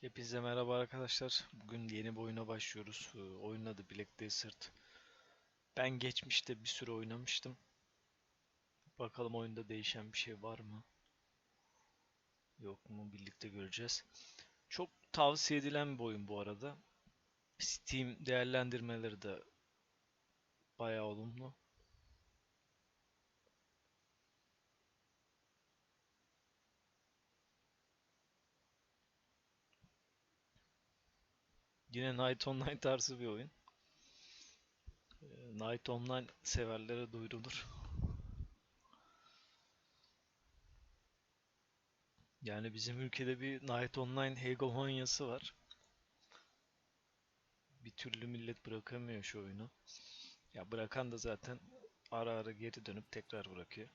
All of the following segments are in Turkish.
Hepinize merhaba arkadaşlar. Bugün yeni bir oyuna başlıyoruz. Ee, Oyunun adı Black Desert. Ben geçmişte bir süre oynamıştım. Bakalım oyunda değişen bir şey var mı? Yok mu? Birlikte göreceğiz. Çok tavsiye edilen bir oyun bu arada. Steam değerlendirmeleri de bayağı olumlu. Yine Night Online tarzı bir oyun. Ee, Night Online severlere duyurulur. Yani bizim ülkede bir Night Online hegemonyası var. Bir türlü millet bırakamıyor şu oyunu. Ya bırakan da zaten ara ara geri dönüp tekrar bırakıyor.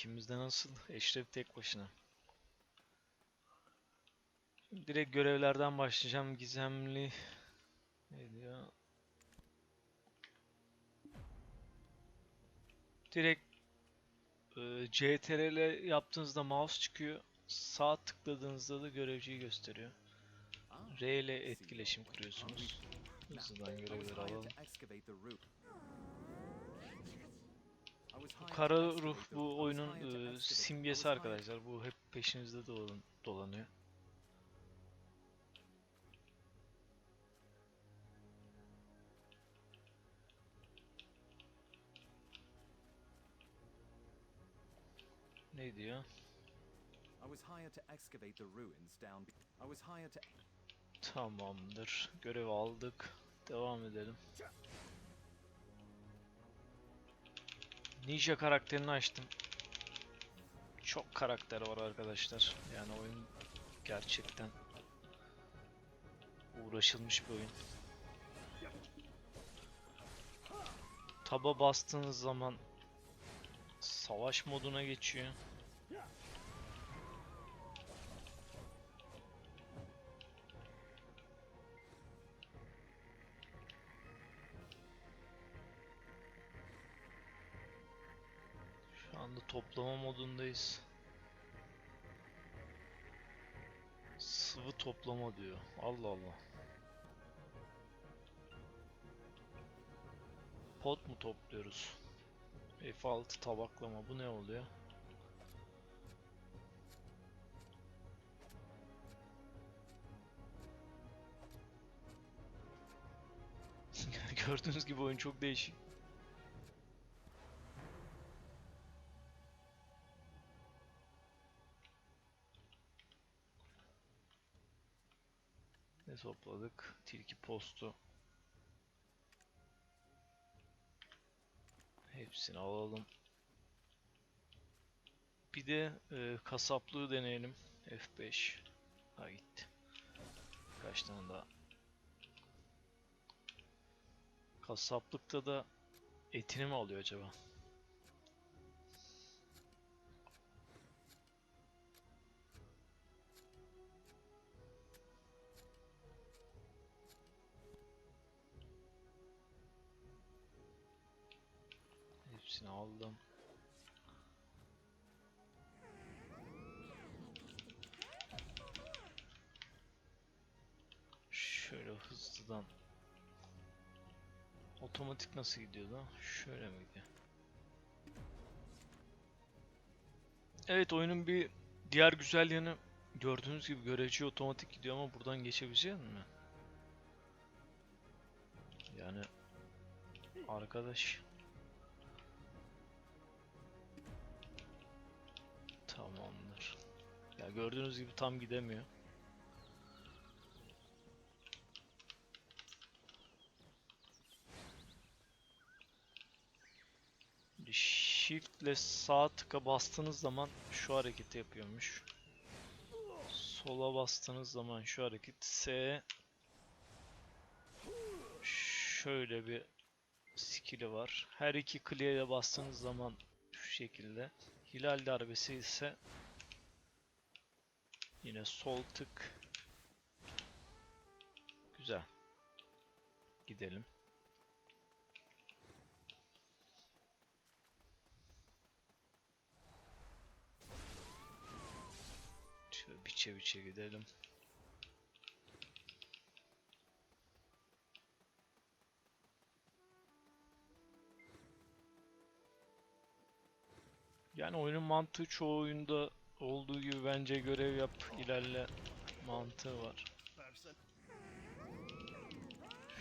İkimizde nasıl? Eşref tek başına. Direkt görevlerden başlayacağım. Gizemli ne diyor? Direkt e, CTRL yaptığınızda mouse çıkıyor. Sağ tıkladığınızda da görevciyi gösteriyor. R ile etkileşim kuruyorsunuz. Hızlıdan görevleri alalım. Bu kara ruh bu oyunun e, simgesi arkadaşlar. Bu hep peşinizde dolan- dolanıyor. Ne diyor? Tamamdır. Görev aldık. Devam edelim. Ninja karakterini açtım. Çok karakter var arkadaşlar. Yani oyun gerçekten uğraşılmış bir oyun. Taba bastığınız zaman savaş moduna geçiyor. Toplama modundayız. Sıvı toplama diyor. Allah Allah. Pot mu topluyoruz? F6 tabaklama bu ne oluyor? Gördüğünüz gibi oyun çok değişik. Topladık? Tilki postu. Hepsini alalım. Bir de e, kasaplığı deneyelim. F5. Ha gitti. Kaç tane daha. Kasaplıkta da etini mi alıyor acaba? Hepsini aldım. Şöyle hızlıdan Otomatik nasıl gidiyor lan? Şöyle mi gidiyor? Evet oyunun bir diğer güzel yanı gördüğünüz gibi görece otomatik gidiyor ama buradan geçebilecek mi? Yani arkadaş Gördüğünüz gibi tam gidemiyor. Shift ile sağ tıka bastığınız zaman şu hareketi yapıyormuş. Sola bastığınız zaman şu hareket S şöyle bir skill'i var. Her iki kliğe bastığınız zaman şu şekilde. Hilal darbesi ise yine sol tık. Güzel. Gidelim. Şöyle biçe biçe gidelim. Yani oyunun mantığı çoğu oyunda olduğu gibi bence görev yap, ilerle mantığı var.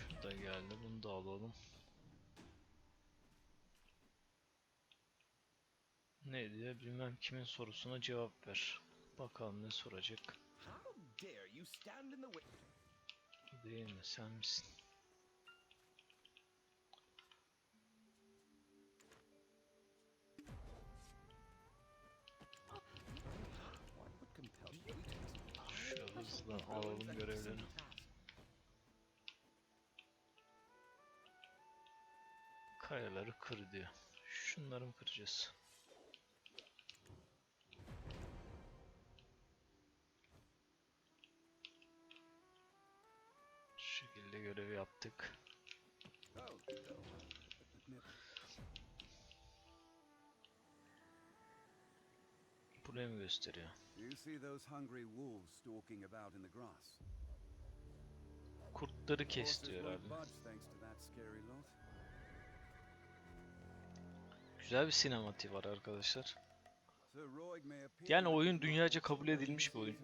Şu da geldi, bunu da alalım. Ne diyor? Bilmem kimin sorusuna cevap ver. Bakalım ne soracak. Değil mi? Sen misin? Hızla alalım görevlerini. Kayaları kır diyor. Şunları mı kıracağız? Şu şekilde görevi yaptık. The grass? Kurtları kes diyor abi. Güzel bir sinematiği var arkadaşlar. Yani oyun dünyaca kabul edilmiş bir oyun.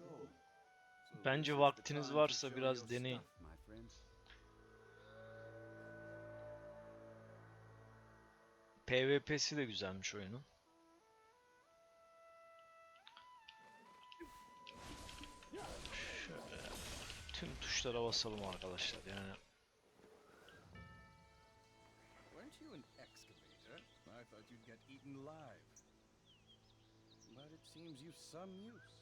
Bence vaktiniz varsa biraz deneyin. PvP'si de güzelmiş oyunun. Tüm tuşlara basalım arkadaşlar yani. Weren't you an excavator? I thought you'd get eaten alive. But it seems you've some use.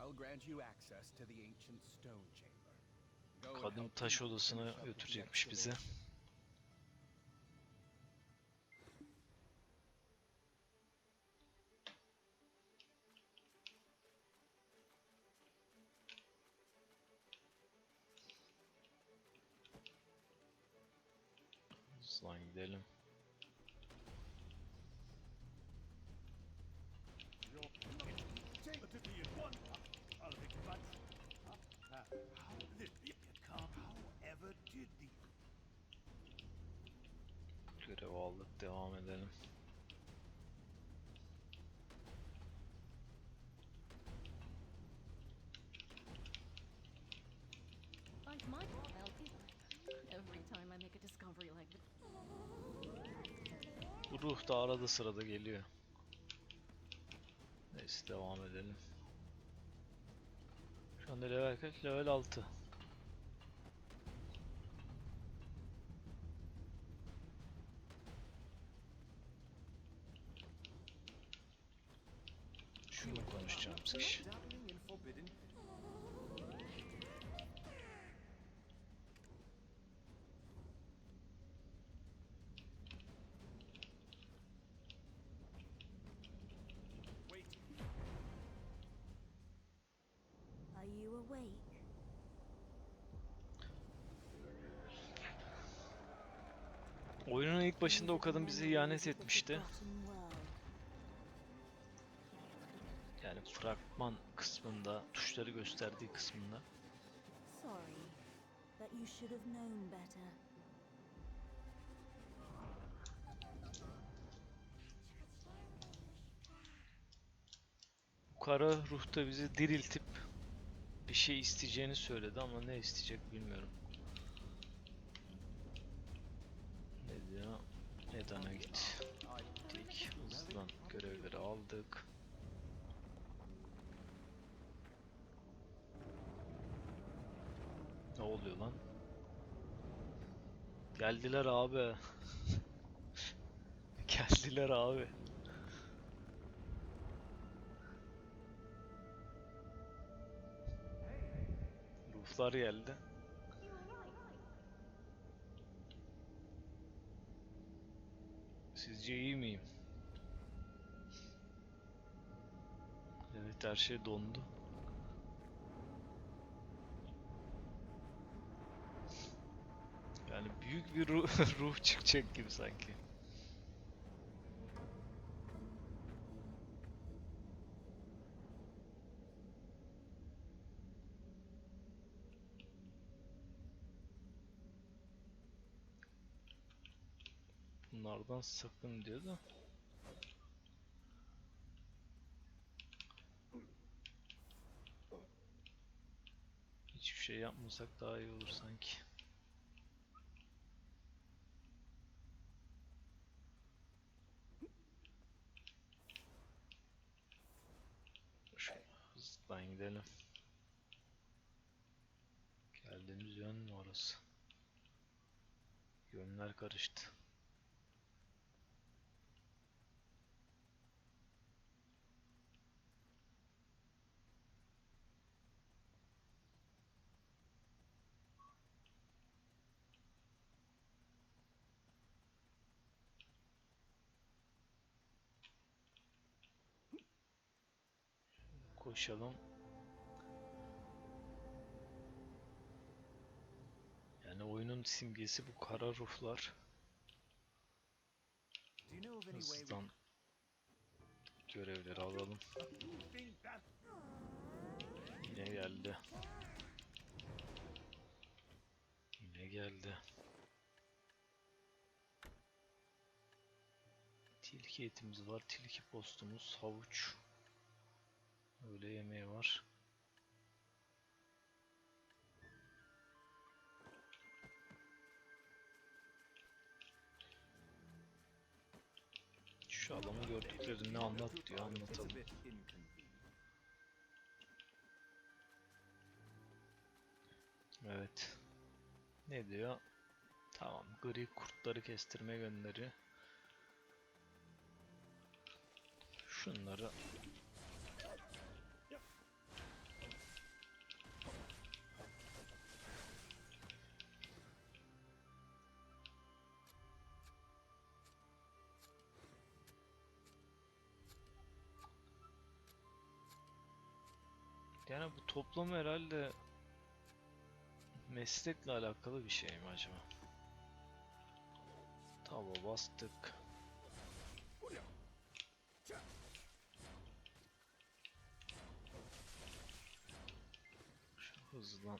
I'll grant you access to the ancient stone chamber. Kadın taş odasına götürecekmiş bizi. Gidelim. Görev aldık devam edelim. Like my well, every time I make a discovery like this. Da arada sırada geliyor. Neyse devam edelim. Şu anda level kaç? Level 6. Şunu konuşacağımız kişi. başında o kadın bize ihanet etmişti. Yani fragman kısmında, tuşları gösterdiği kısmında. Kara ruhta bizi diriltip bir şey isteyeceğini söyledi ama ne isteyecek bilmiyorum. Edan'a git. Gittik. Hızlan. Görevleri aldık. Ne oluyor lan? Geldiler abi. Geldiler abi. Ruhlar geldi. Sizce iyi miyim? Evet her şey dondu. Yani büyük bir ruh, ruh çıkacak gibi sanki. Bunlardan sakın diyor da. Hiçbir şey yapmasak daha iyi olur sanki. Şu hızdan gidelim. Geldiğimiz yön mü orası? Yönler karıştı. Koşalım. Yani oyunun simgesi bu kara ruhlar. Hızdan görevleri alalım. Yine geldi. Yine geldi. Tilki etimiz var. Tilki postumuz. Havuç. Öğle yemeği var. Şu adamın gördüklerini anlat diyor. Anlatalım. Evet. Ne diyor? Tamam. Gri kurtları kestirme gönderi. Şunları toplam herhalde meslekle alakalı bir şey mi acaba? Tava bastık. Şu hızlan.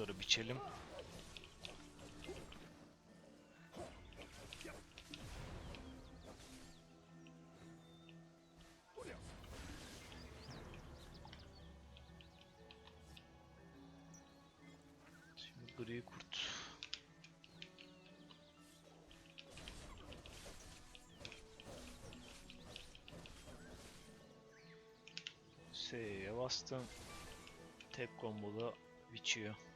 Kurtları biçelim. Şimdi gri kurt. S'ye bastım. Tek biçiyor.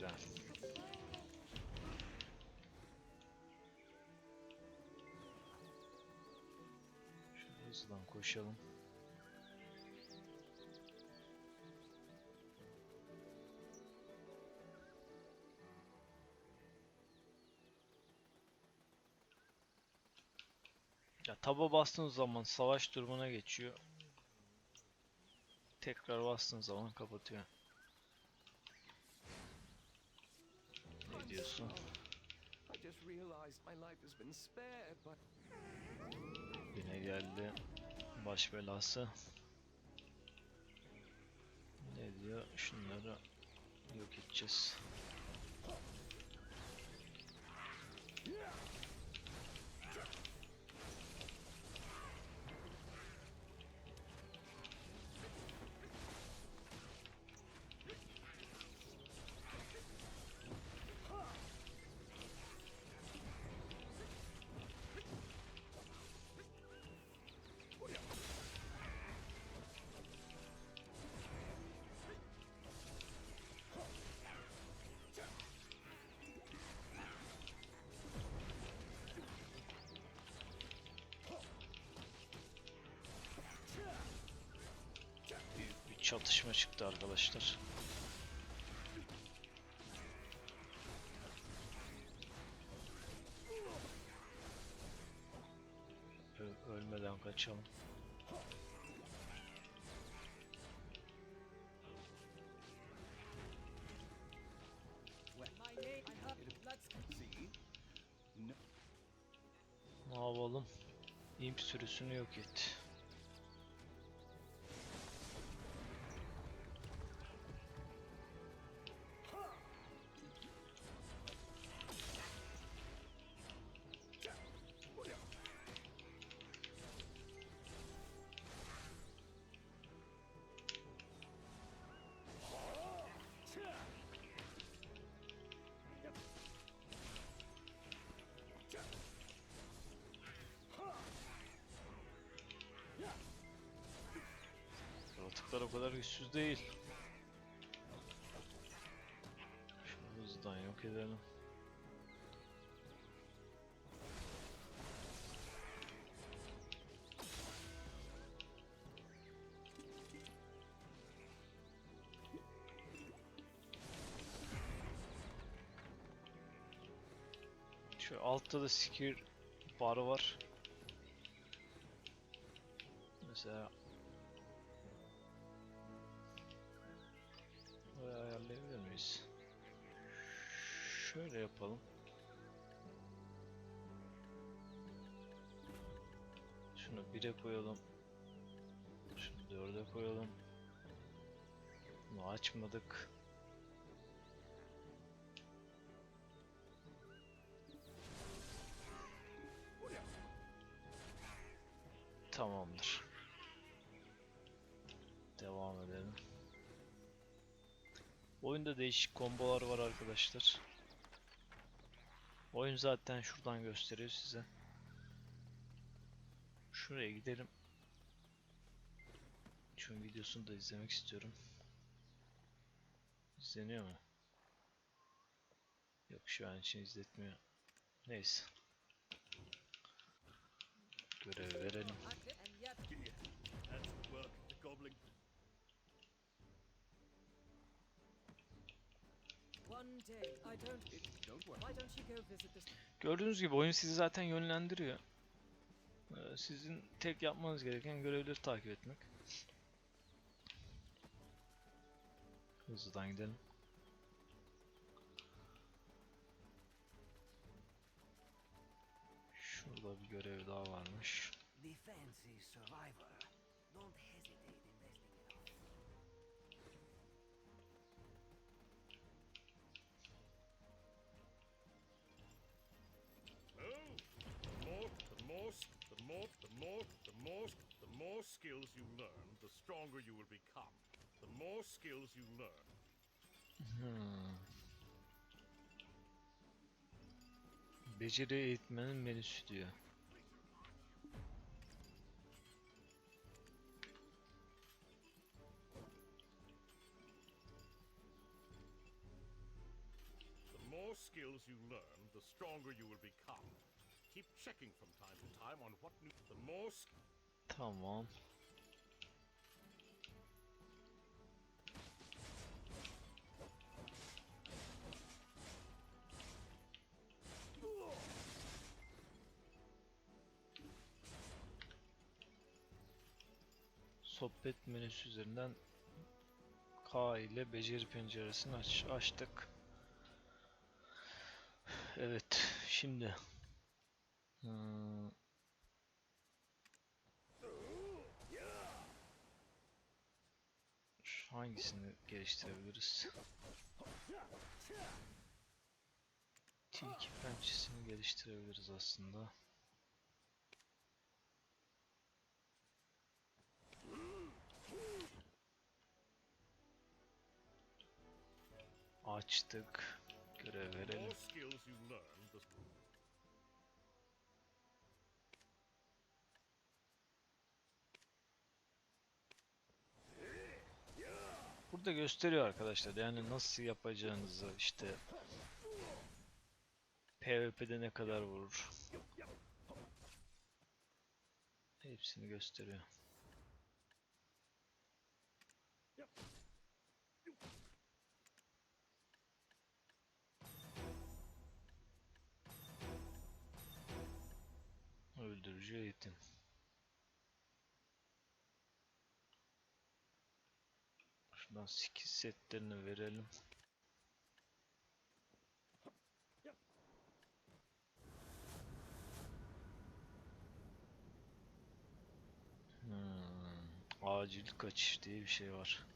Güzel. Şöyle hızlan koşalım. Ya taba bastığın zaman savaş durumuna geçiyor. Tekrar bastığın zaman kapatıyor. Ne diyorsun? I just realized my life has been spared, but Yine geldi. Baş belası. Ne diyor? Şunları yok edeceğiz. Büyük çatışma çıktı arkadaşlar. Ö- ölmeden kaçalım. Ne yapalım? İmp sürüsünü yok et. Yaratıklar o kadar güçsüz değil. Şunu hızdan yok edelim. Şu altta da skill barı var. Mesela Şöyle yapalım. Şunu 1'e koyalım. Şunu 4'e koyalım. Bunu açmadık. Tamamdır. Devam edelim. Oyunda değişik kombolar var arkadaşlar. Oyun zaten şuradan gösteriyor size. Şuraya gidelim. Şunun videosunu da izlemek istiyorum. İzleniyor mu? Yok şu an için izletmiyor. Neyse. Görev verelim. Gördüğünüz gibi oyun sizi zaten yönlendiriyor. Ee, Sizin tek yapmanız gereken görevleri takip etmek. Hızlıdan gidelim. Şurada bir görev daha varmış. More skills you learn, the stronger you will become. The more skills you learn, Hmm. Beceri eğitmenin menüsü diyor. the more skills you learn, the stronger you will become. Keep checking from time to time on what new. The more Tamam. Sohbet menüsü üzerinden K ile beceri penceresini aç açtık. Evet, şimdi hmm, Hangisini geliştirebiliriz? Tilki pençesini geliştirebiliriz aslında. Açtık. Görev verelim. more skills you learn, the Burada gösteriyor arkadaşlar yani nasıl yapacağınızı işte PvP'de ne kadar vurur. Hepsini gösteriyor. Öldürücü eğitim. Şuradan skill setlerini verelim. Hmm, acil kaçış diye bir şey var.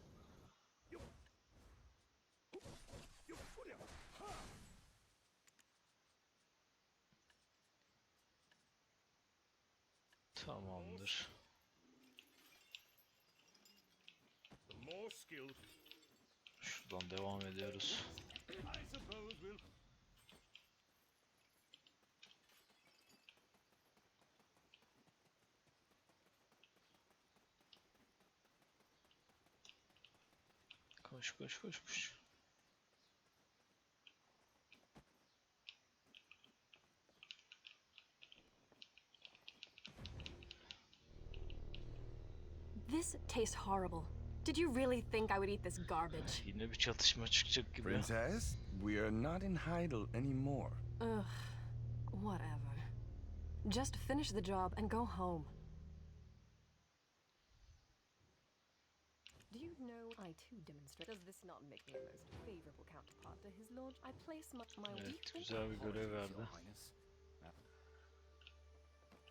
Tamamdır. Şuradan devam ediyoruz. Koş koş koş koş. This tastes horrible. Did you really think I would eat this garbage? Yine bir çatışma çıkacak gibi. Princess, we are not in Heidel anymore. Ugh, whatever. Just finish the job and go home. Do you know I too demonstrate? Does this not make me a most favorable counterpart to his lord? I place much my Evet, güzel bir görev verdi.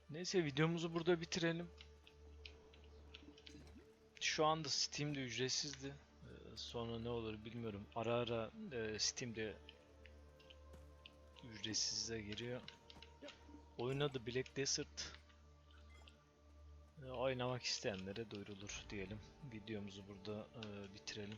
Neyse videomuzu burada bitirelim. Şu anda Steam'de ücretsizdi. Ee, Sonra ne olur bilmiyorum. Ara ara e, Steam'de ücretsize giriyor. Oyun adı Black Desert. Ee, Oynamak isteyenlere duyurulur diyelim. Videomuzu burada e, bitirelim.